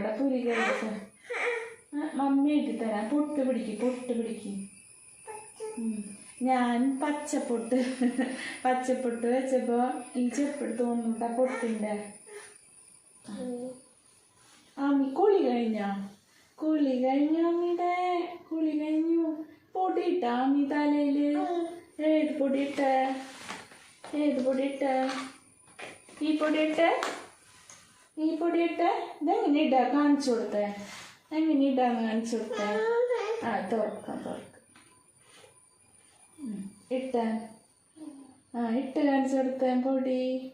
അവിടെ പുലിക കഴിച്ച മമ്മി ഇട്ട് തരാം. പൊട്ട് പിടിക്ക് പൊട്ട് പിടിക്ക്. ഞാൻ പച്ചപ്പൊട്ട് പച്ചപ്പൊട്ട് വെച്ചപ്പോ ഈ ചെപ്പെടുത്ത് തോന്നുട്ടാ പൊട്ടിന്റെ അമ്മി കുളി കഴിഞ്ഞ? കുളി കഴിഞ്ഞു അമ്മിടെ? കുളി കഴിഞ്ഞു. പൊടിയിട്ട അമ്മി തലയിൽ. ഏത് പൊടിയിട്ട ഏത് പൊടിയിട്ട ഈ പൊടിയിട്ട ഈ പൊടി ഇട്ട് ഇതെങ്ങനെ ഇടാ കാണിച്ചു കൊടുത്തേ. എങ്ങനെ ഇടാ കാണിച്ചു കൊടുത്തേ. ആ തുറക്കാം തുറക്കാം. ഇട്ട. ആ ഇട്ട് കാണിച്ചു കൊടുത്തേ പൊടി.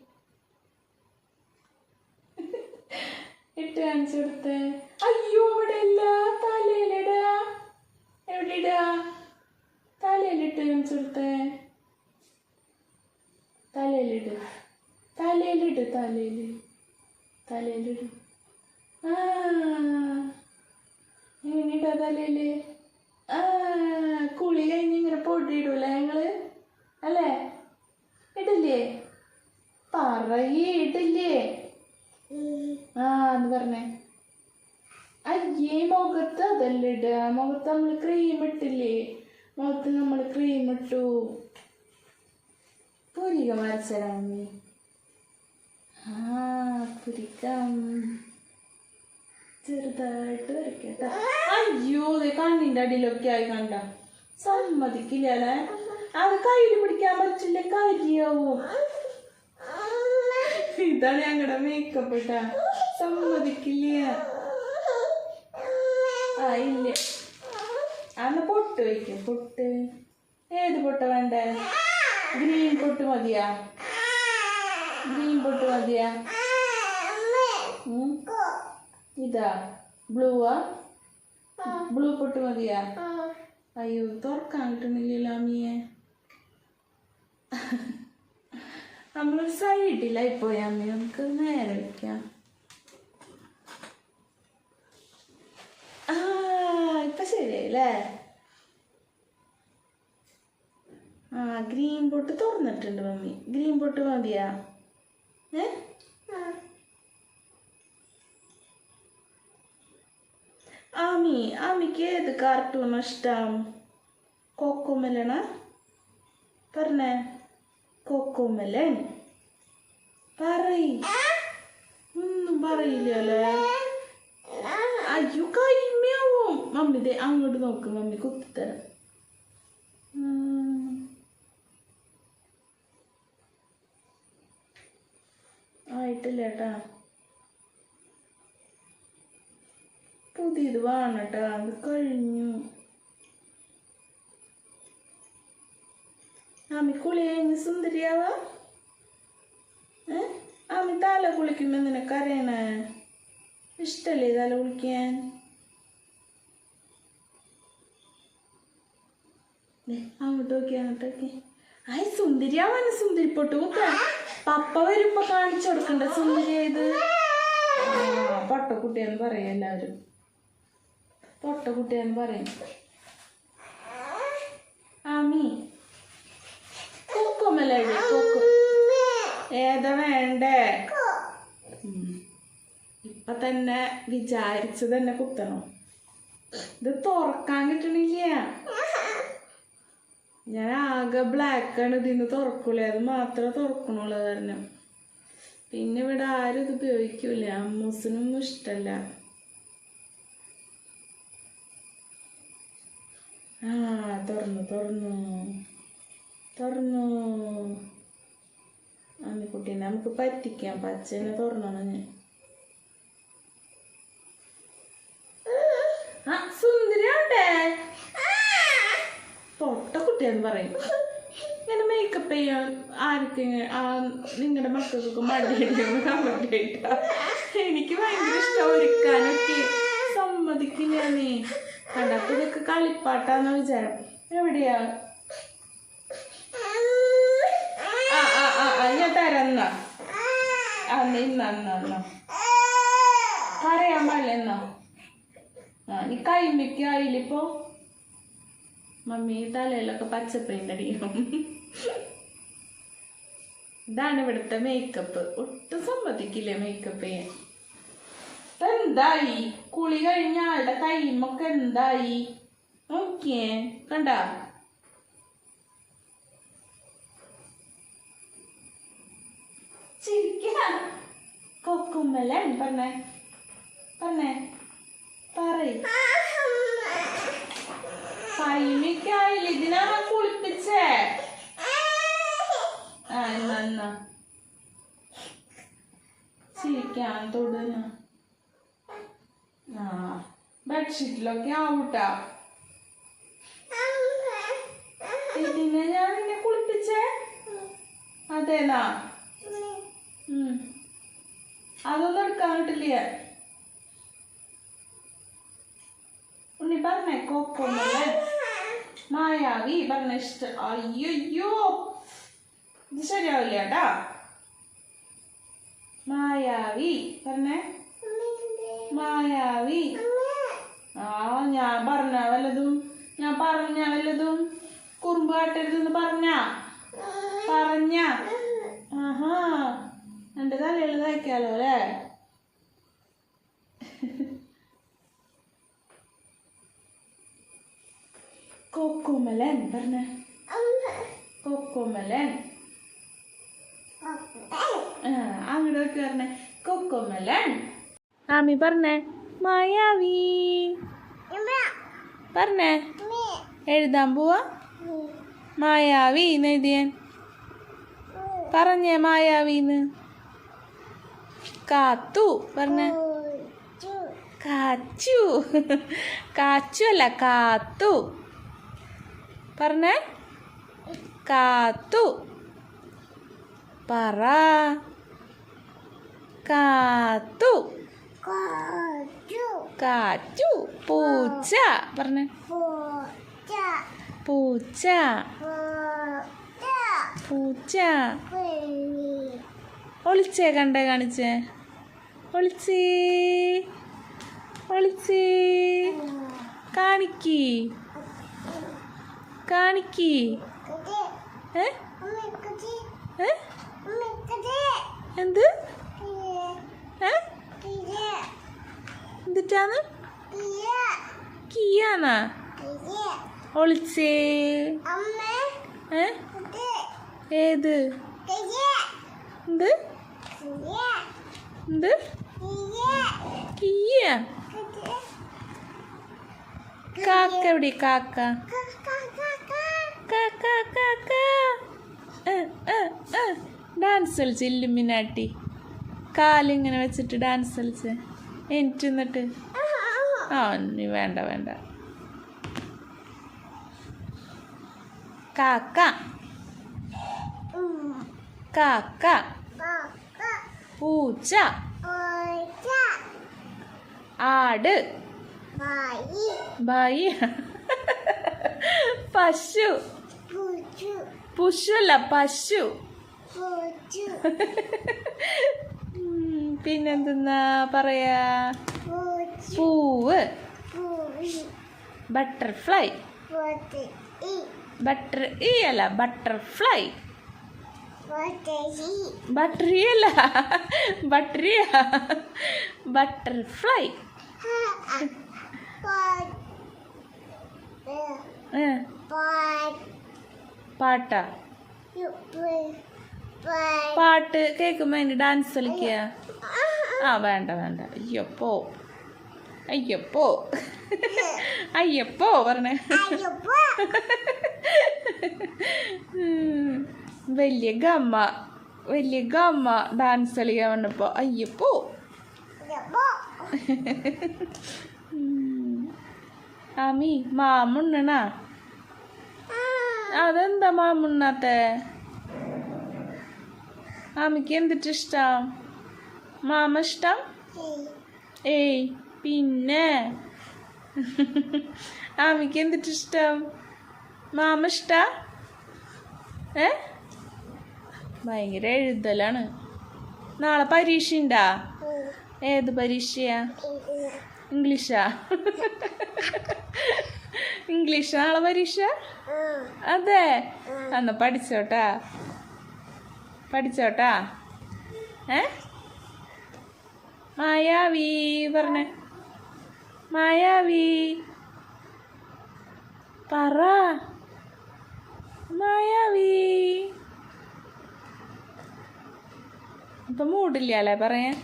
ഇട്ട് കാണിച്ചു കൊടുത്തേ. അയ്യോ അവിടെ ഇല്ല. തലയിലിടാ. എവിടെയിടാ? തലയിലിട്ട് കാണിച്ചു കൊടുത്തേ. തലയിലിട്. തലയിലിട് തലയിൽ തലയിലിട് എങ്ങനെയിട്ടാ തലയിൽ കുളി കഴിഞ്ഞ് ഇങ്ങനെ പൊടി ഇടൂലേ ഞങ്ങൾ? അല്ലേ? ഇടില്ലേ? പറയേ ഇടില്ലേ? ആ എന്ന് പറഞ്ഞേ. അയ്യേ മുഖത്ത് അതല്ല ഇടുക മുഖത്ത് നമ്മൾ ക്രീം ഇട്ടില്ലേ? മുഖത്ത് നമ്മൾ ക്രീം ഇട്ടു. പുരിക മമ്മി ആ പുരിക്കം ചെറുതായിട്ട് വരയ്ക്കട്ടെ. അയ്യോ ദേ കണ്ണിന്റെ അടിയിലൊക്കെ ആയി കണ്ട. സമ്മതിക്കില്ല അല്ലേ? അത് കയ്യിൽ പിടിക്കാൻ പറ്റില്ല കരിയാവും? ഇതാണ് ഞങ്ങളുടെ മേക്കപ്പ് ഇട്ടാ സമ്മതിക്കില്ല. ആ ഇല്ല. അന്ന് പൊട്ട് വയ്ക്കും പൊട്ട്. ഏത് പൊട്ട വേണ്ടേ? ഗ്രീൻ പൊട്ട് മതിയാ? ഗ്രീൻ പൊട്ട് മതിയാ. ഇതാ. ബ്ലൂവാ ബ്ലൂ പൊട്ട് മതിയാ. അയ്യോ തുറക്കാൻ കിട്ടുന്നില്ലല്ലോ അമ്മിയെ നമ്മൾ സൈഡില്ല പോയി അമ്മ നമുക്ക് നേരെ വയ്ക്കാം ഇപ്പൊ ശരിയല്ലേ ആ ഗ്രീൻ പൊട്ട് തുറന്നിട്ടുണ്ട് മമ്മി. ഗ്രീൻ പൊട്ട് മതിയാ. ആമി ആമിക്ക് ഏത് കാർട്ടൂൺ ഇഷ്ടം? കോക്കോമെലണ പറഞ്ഞേ. കോക്കോമെലൻ പറയ്. ഒന്നും പറയില്ലല്ലേ? അയ്യോ കൈമ്യാവും മമ്മി ദേ അങ്ങോട്ട് നോക്ക്. മമ്മി കുത്തിത്തരാം. ആയിട്ടില്ല കേട്ടാ പുതിയത് വേണം അത് കഴിഞ്ഞു. ആമി കുളി കഴിഞ്ഞ് സുന്ദരിയാവാ ആമി തല കുളിക്കുമ്പോ നിനക്കറിയണേ? ഇഷ്ടല്ലേ തല കുളിക്കാൻ? അങ്ങോട്ട് നോക്കി അങ്ങോട്ട് നോക്കി ആയി സുന്ദരിയാവാണ് സുന്ദരി പൊട്ട് കുത്ത പപ്പ വരുമ്പോ കാണിച്ചു കൊടുക്കണ്ട? സുന്ദരിയത് പൊട്ടക്കുട്ടിയെന്ന് പറയും എല്ലാവരും. പൊട്ടക്കുട്ടിയെന്ന് പറയും. ആമി കൊക്കുമല്ലേ കൊക്കു ഏതാ വേണ്ടേ. ഇപ്പൊ തന്നെ വിചാരിച്ചു തന്നെ കുത്തണം. ഇത് തുറക്കാൻ കിട്ടണില്ല. ഞാൻ ആകെ ആണ് ഇതിന്ന് തുറക്കൂലേ. അത് മാത്രമേ തുറക്കണുള്ളൂ കാരണം. പിന്നെ ഇവിടെ ആരും ഇത് ഉപയോഗിക്കൂല. അമ്മൂസിനൊന്നും ഇഷ്ടല്ല. ആ തുറന്നു തുറന്നു. തുറന്നു. അമ്മിക്കുട്ടീനെ നമുക്ക് പറ്റിക്കാം. പച്ചനെ തുറന്നു ഞാൻ ആ സുന്ദരിയാണ്ടേ പൊട്ട കുട്ടിയെന്ന് പറയും ഇങ്ങനെ മേക്കപ്പ് ചെയ്യാൻ ആർക്ക് നിങ്ങളുടെ മക്കൾക്കൊക്കെ മടിയടിയൊന്ന് കമന്റ് എനിക്ക് ഭയങ്കര ഇഷ്ടം ഒരുക്കാനൊക്കെ. സമ്മതിക്കില്ല നീ. കണ്ടപ്പോ ഇതൊക്കെ കളിപ്പാട്ടാന്ന് വിചാരം. എവിടെയാ? ആ ആ ആ ഞാൻ തരന്ന. ആ നീ ഇന്നാ എന്നാ എന്നാ പറയാൻ പാടില്ല എന്നാ ആ നീ കൈമിക്ക് ആയില്ലിപ്പോ? മമ്മി തലയിലൊക്കെ പച്ച പെയിന്റ് അടിക്കണം. ഇതാണ് ഇവിടുത്തെ മേക്കപ്പ് ഒട്ടും സമ്മതിക്കില്ല മേക്കപ്പ് ചെയ്യാൻ. എന്തായി? കുളി കഴിഞ്ഞ ആളുടെ കൈമൊക്കെ എന്തായി? നോക്കിയേ കണ്ട? ചിരിക്ക. കൊക്കുമ്പലൻ പറഞ്ഞേ. പറഞ്ഞേ. പറയ്. കൈമിക്കായില്ല ഇതിനാണ് കുളിപ്പിച്ചേ. ആ എന്നാ എന്നാ. ചിരിക്കാൻ തൊടുന്ന. ആ ബെഡ്ഷീറ്റിലൊക്കെ ആവൂട്ടാ. ഇതിനെ ഞാൻ നിന്നെ കുളിപ്പിച്ചേ അതേനാ. അതൊന്നും എടുക്കാൻ കിട്ടില്ല ഉണ്ണി പറഞ്ഞേ കോക്കോമല്ലേ മായാവി പറഞ്ഞ ഇഷ്ടം അയ്യോ ഇത് ശരിയാവില്ല കേട്ടാ. മായാവി പറഞ്ഞേ. മായാവി. ആ ഞാൻ പറഞ്ഞ വല്ലതും? ഞാൻ പറഞ്ഞ വല്ലതും? കുറുമ്പ് കാട്ടരുതെന്ന് പറഞ്ഞ? പറഞ്ഞ? ആഹാ. എന്റെ തലയിൽ തയ്ക്കാലോ അല്ലേ? കൊക്കുമലൻ പറഞ്ഞ കൊക്കുമലൻ അങ്ങോട്ട് അങ്ങോട്ടൊക്കെ പറഞ്ഞേ. കൊക്കുമലൻ ആമി പറഞ്ഞേ. മായാവി. പറഞ്ഞേ. എഴുതാൻ പോവാ. മായാവി എന്ന് എഴുതിയാൻ പറഞ്ഞേ മായാവിന്ന് കാത്തു പറഞ്ഞേ. കാച്ചു. കാച്ചു അല്ല കാത്തു. പറഞ്ഞേ? കാത്തു. പറ. കാത്തു. കാറ്റു. പൂച്ച. പറഞ്ഞേ. പൂച്ച. പൂച്ച. ഒളിച്ചേ കണ്ടേ കാണിച്ചേ. ഒളിച്ചേ. ഒളിച്ചേ. കാണിക്കി. കാണിക്കി. എന്ത്? ഏ? എന്തിട്ടാന്ന്? കീയാന്നാ? ഒളിച്ചേ. ഏത്? എന്ത്? എന്ത്? കീയ. കാക്ക എവിടെ? കാക്ക. കാക്ക കാക്ക ഡാൻസ് കളിച്ച് ഇല്ലുമിനാട്ടി. കാലിങ്ങനെ വെച്ചിട്ട് ഡാൻസ് കളിച്ച്. എനിക്ക് എന്നിട്ട്. ആ നീ വേണ്ട വേണ്ട. കാക്ക. കാക്ക. പൂച്ച. ആട്. ബായി. പശു. പുഷു അല്ല പശു പിന്നെന്തെന്നാ പറയാ? പൂവ്. ബട്ടർഫ്ലൈ. ബട്ടർ ഈ അല്ല ബട്ടർഫ്ലൈ. ബട്ടറി അല്ല ബട്ടറിയ. ബട്ടർഫ്ലൈ. പാട്ടാ. പാട്ട് കേൾക്കുമ്പോ അതിന് ഡാൻസ് കളിക്കുക. ആ വേണ്ട വേണ്ട. അയ്യപ്പോ. അയ്യപ്പോ. അയ്യപ്പോ പറഞ്ഞേ. വലിയ ഗമ്മ. വലിയ ഗമ്മ ഡാൻസ് കളിക്കാൻ വന്നപ്പോ അയ്യപ്പോ. ആമി മാമുണ്ണണാ. അതെന്താ മാമുണ്ണാത്തെ? ആമിക്ക് എന്തിട്ട് ഇഷ്ടം? മാമ ഇഷ്ടം? ഏയ്. പിന്നെ. ആമിക്ക് എന്തിട്ട് ഇഷ്ടം? മാമ ഇഷ്ട? ഏ? ഭയങ്കര എഴുതലാണ്. നാളെ പരീക്ഷ ഉണ്ടാ ഏത് പരീക്ഷയാ? ഇംഗ്ലീഷാ? ഇംഗ്ലീഷ് നാളെ പരീക്ഷ? അതെ. അന്ന് പഠിച്ചോട്ടാ. പഠിച്ചോട്ടാ. ഏ? മായാവി പറഞ്ഞേ. മായാവി. പറ. മായാവി. ഇപ്പൊ മൂടില്ല അല്ലേ പറയാൻ?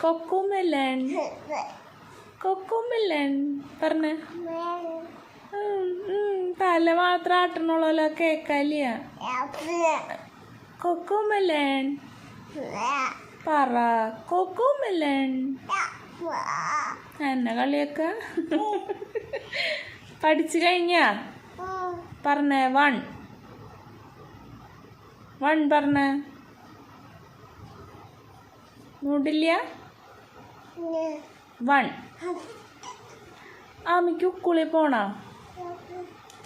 കൊക്കുമില്ലൻ. കൊക്കുമെല്ലൻ. പറഞ്ഞേ. തല മാത്രം ആട്ടണുള്ളല്ലോ കേക്കല്ല കൊക്കുമെല്ലൻ. പറ കൊക്കുമെല്ലൻ. എന്നെ കളിയൊക്ക? പഠിച്ചു കഴിഞ്ഞാ? പറഞ്ഞേ വൺ. വൺ പറഞ്ഞേ. മൂടില്ല? വൺ. ആമിക്ക് ഉക്കുളി പോണ?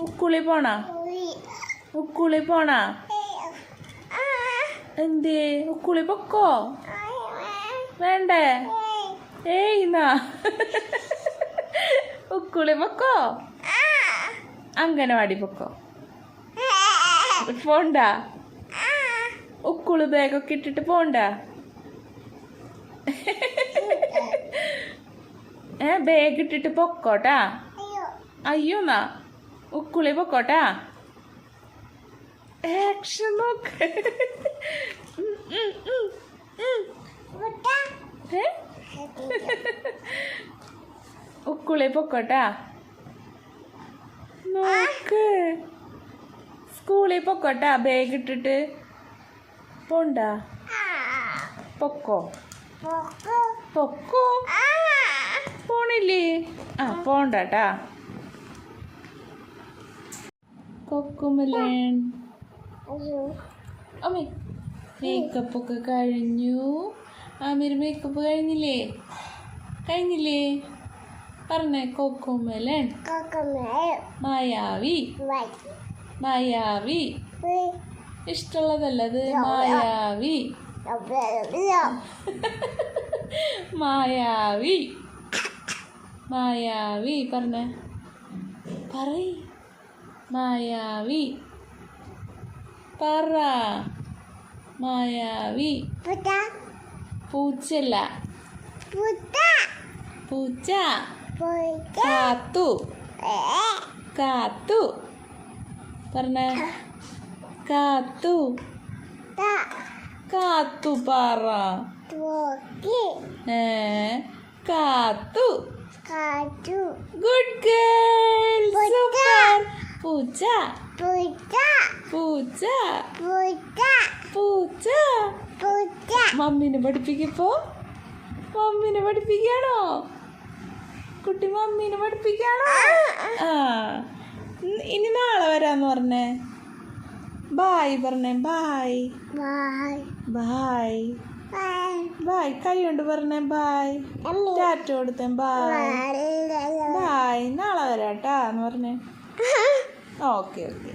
ഉക്കുളി പോണ? ഉക്കുളി. പോണ? എന്തേ? ഉക്കുളി പൊക്കോ? വേണ്ടേ? ഏയ്. എന്നാ ഉക്കുളി പൊക്കോ? അംഗനവാടി പൊക്കോ? പോണ്ട? ഉക്കുളി ബാഗൊക്കെ ഇട്ടിട്ട് പോണ്ട? ഏ ബാഗ് ഇട്ടിട്ട് പൊക്കോട്ടാ? അയ്യോ എന്നാ ഉക്കുളി പൊക്കോട്ടാ? ആക്ഷൻ നോക്ക്? ഉക്കുളി പൊക്കോട്ടാ? നോക്ക്. സ്കൂളിൽ പൊക്കോട്ടാ? ബാഗ് ഇട്ടിട്ട്. പോണ്ട? പൊക്കോ? പൊക്കോ. പോണില്ലേ? ആ പോണ്ടാട്ടാ. കൊക്കുമലൻ അമ്മേ മേക്കപ്പ് ഒക്കെ കഴിഞ്ഞു. ആമിർ മേക്കപ്പ് കഴിഞ്ഞില്ലേ? കഴിഞ്ഞില്ലേ? പറഞ്ഞേ കൊക്കുമലൻ മായാവി. മായാവി. ഇഷ്ടമുള്ളതല്ലത്? മായാവി. മായാവി. മായാവി പറഞ്ഞേ. പറയ്. മായാവി. പറ. മായാവി. പൂച്ചല്ല പൂച്ച. കാത്തു. കാത്തു. പറഞ്ഞേ. കാത്തു. കാത്തു പറ. ഏ. കാത്തു. ഗുഡ് ഗേൾ സൂപ്പർ പൂച്ച പൂച്ച പൂച്ച മമ്മീനെ പഠിപ്പിക്കപ്പോ? മമ്മീനെ പഠിപ്പിക്കാണോ കുട്ടി മമ്മീനെ പഠിപ്പിക്കാണോ ആ. ഇനി നാളെ വരാന്ന് പറഞ്ഞേ. ബായ് പറഞ്ഞേ. ബായ് ബായ് ബായ് കൈ കൊണ്ട് പറഞ്ഞേ. ബായ് ടാറ്റ കൊടുത്തേ. ബായ് ബായ് നാളെ വരാട്ടാ എന്ന് പറഞ്ഞേ. Okay okay